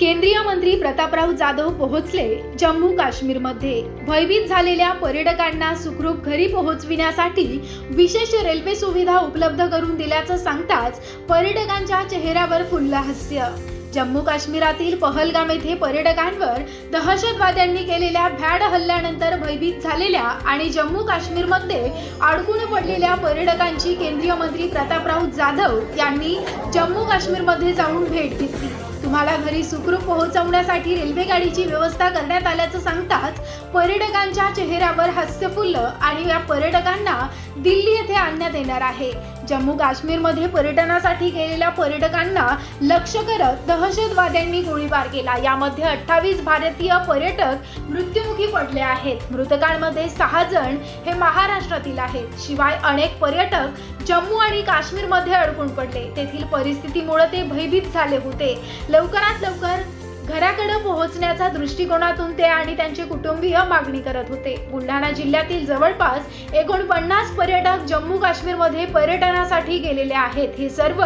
केंद्रीय मंत्री प्रतापराव जाधव पोहोचले जम्मू काश्मीरमध्ये. भयभीत झालेल्या पर्यटकांना सुखरूप घरी पोहोचविण्यासाठी विशेष रेल्वे सुविधा उपलब्ध करून दिल्याचं सांगताच पर्यटकांच्या चेहऱ्यावर फुललं हास्य. जम्मू काश्मीरातील पहलगाम येथे पर्यटकांवर दहशतवाद्यांनी केलेल्या भ्याड हल्ल्यानंतर भयभीत झालेल्या आणि जम्मू काश्मीरमध्ये अडकून पडलेल्या पर्यटकांची केंद्रीय मंत्री प्रतापराव जाधव यांनी जम्मू काश्मीरमध्ये जाऊन भेट घेतली. तुम्हाला घरी सुखरूप पोहोचवण्यासाठी रेल्वे गाडीची व्यवस्था करण्यात आल्याचं सांगताच पर्यटकांच्या चेहऱ्यावर हास्य फुललं आणि या पर्यटकांना दिल्ली येथे आणण्यात येणार आहे. जम्मू काश्मीरमध्ये पर्यटनासाठी गेलेल्या पर्यटकांना लक्ष करत दहशतवाद्यांनी गोळीबार केला. यामध्ये अठ्ठावीस भारतीय पर्यटक मृत्युमुखी पडले आहेत. मृतकांमध्ये सहा जण हे महाराष्ट्रातील आहेत. शिवाय अनेक पर्यटक जम्मू आणि काश्मीरमध्ये अडकून पडले. तेथील परिस्थितीमुळे ते भयभीत झाले होते. लवकरात लवकर घराकडे पोहोचण्याच्या दृष्टिकोनातून ते आणि त्यांचे कुटुंबीय मागणी करत होते. बुलढाणा जिल्ह्यातील जवळपास एकोणपन्नास पर्यटक जम्मू काश्मीरमध्ये पर्यटनासाठी गेलेले आहेत. हे सर्व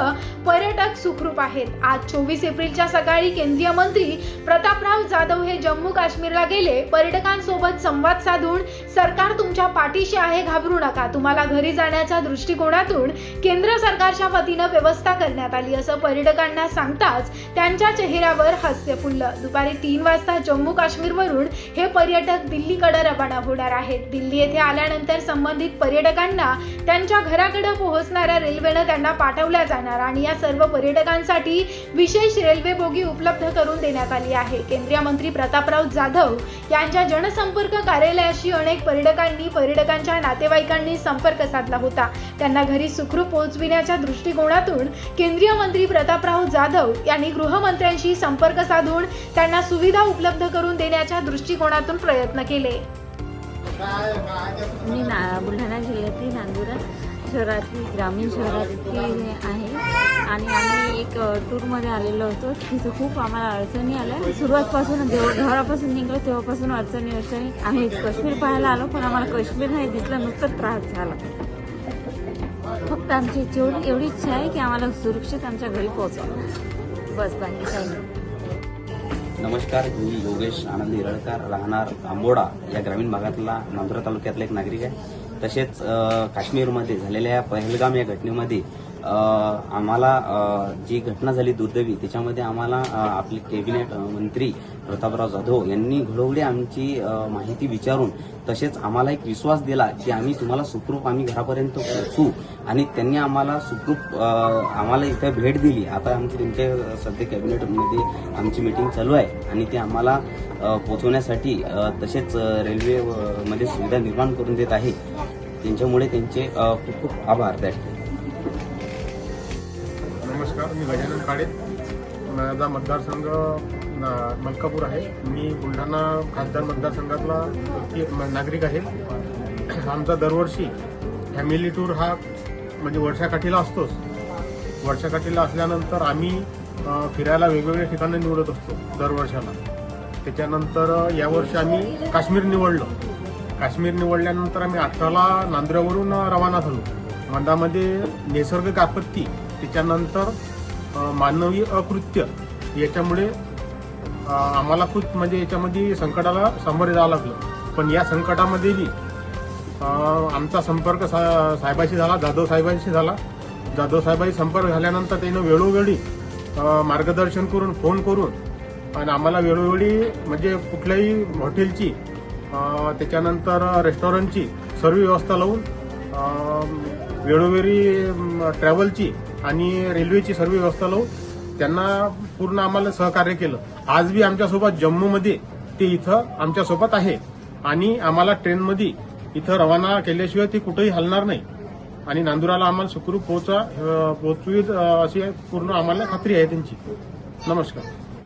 पर्यटक सुखरूप आहेत. आज चोवीस एप्रिलच्या सकाळी केंद्रीय मंत्री प्रतापराव जाधव हे जम्मू काश्मीरला गेले. पर्यटकांसोबत संवाद साधून सरकार तुमच्या पाठीशी आहे घाबरू नका. तुम्हाला घरी जाण्याच्या दृष्टिकोनातून केंद्र सरकारच्या वतीनं व्यवस्था करण्यात आली. असं पर्यटकांना सांगताच त्यांच्या चेहऱ्यावर हास्य फुललं दुपारी तीन वाजता जम्मू काश्मीरवरून हे पर्यटक दिल्लीकडे रवाना होणार आहेत. दिल्ली येथे आल्यानंतर संबंधित पर्यटकांना त्यांच्या घराकडे पोहोचणाऱ्या रेल्वेनं त्यांना पाठवल्या जाणार आणि या सर्व पर्यटकांसाठी विशेष रेल्वे बोगी उपलब्ध करून देण्यात आली आहे. केंद्रीय मंत्री प्रतापराव जाधव यांच्या जनसंपर्क कार्यालयाशी अनेक पर्यटकांनी पर्यटकांच्या नातेवाईकांनी संपर्क साधला होता. त्यांना घरी सुखरूप पोहोचविण्याच्या दृष्टिकोनातून केंद्रीय मंत्री प्रतापराव जाधव यांनी गृहमंत्र्यांशी संपर्क साधून त्यांना सुविधा उपलब्ध करून देण्याच्या दृष्टिकोनातून प्रयत्न केले. मी ना बुलढाणा जिल्ह्यातील नांदुरा शहरातील ग्रामीण शहरातील आहे. आणि आम्ही एक टूरमध्ये आलेलो होतो. तिथं खूप आम्हाला अडचणी आल्या. सुरुवातपासून जेव्हा घरापासून निघलो तेव्हापासून अडचणी अडचणी आम्ही काश्मीर पाहायला आलो पण आम्हाला काश्मीर नाही दिसलं. नुसतं त्रास झाला. फक्त आमची जेवढी एवढी इच्छा आहे की आम्हाला सुरक्षित आमच्या घरी पोहोचवा. बस बाकी काही नमस्कार मी योगेश आनंद हिरळकर राहणार आंबोडा या ग्रामीण भागातला नांदुरा तालुक्यातला एक नागरिक आहे. तसेच काश्मीरमध्ये झालेल्या या पहलगाम या घटनेमध्ये आम्हाला जी घटना झाली दुर्दैवी त्याच्यामध्ये आम्हाला आपले कॅबिनेट मंत्री प्रतापराव जाधव यांनी घडवली आमची माहिती विचारून तसेच आम्हाला एक विश्वास दिला की आम्ही तुम्हाला सुखरूप आम्ही घरापर्यंत पोहोचू. आणि त्यांनी आम्हाला सुखरूप आम्हाला इथे भेट दिली. आता आमची त्यांच्या सध्या कॅबिनेटमध्ये आमची मीटिंग चालू आहे. आणि ते आम्हाला पोचवण्यासाठी पोहोचवण्यासाठी तसेच रेल्वेमध्ये सुविधा निर्माण करून देत आहे. त्यांच्यामुळे त्यांचे खूप खूप आभार. त्या ठिकाणी. नमस्कार मी गजानन काळे. माझा मतदारसंघ ना- मलकापूर आहे. मी बुलढाणा खासदार मतदारसंघातला एक नागरिक आहे. आमचा दरवर्षी फॅमिली टूर हा म्हणजे वर्षाकाठीला असतोच. वर्षाकाठीला असल्यानंतर आम्ही फिरायला वेगवेगळ्या ठिकाणी निवडत असतो दरवर्षाला. त्याच्यानंतर यावर्षी आम्ही काश्मीर निवडलं. काश्मीर निवडल्यानंतर आम्ही अठराला नांदुऱ्यावरून रवाना झालो. मंदामध्ये नैसर्गिक आपत्ती त्याच्यानंतर मानवी अकृत्य याच्यामुळे आम्हाला खूप म्हणजे याच्यामध्ये संकटाला सामोरे जावं लागलं. पण या संकटामध्येही आमचा संपर्क सा साहेबाशी झाला जाधव साहेबांशी झाला. जाधव साहेबांशी संपर्क झाल्यानंतर त्यानं वेळोवेळी मार्गदर्शन करून फोन करून आणि आम्हाला वेळोवेळी म्हणजे कुठल्याही हॉटेलची त्याच्यानंतर रेस्टॉरंटची सर्व व्यवस्था लावून वेळोवेळी ट्रॅव्हलची आणि रेल्वेची सर्व व्यवस्था लावून त्यांना पूर्ण आम्हाला सहकार्य केलं. आज बी आमच्यासोबत जम्मूमध्ये ते इथं आमच्यासोबत आहे. आणि आम्हाला ट्रेनमध्ये इथं रवाना केल्याशिवाय ते कुठेही हलणार नाही. आणि नांदुराला आम्हाला सुखरूप पोहोचा पोहोचवी अशी पूर्ण आम्हाला खात्री आहे त्यांची. नमस्कार.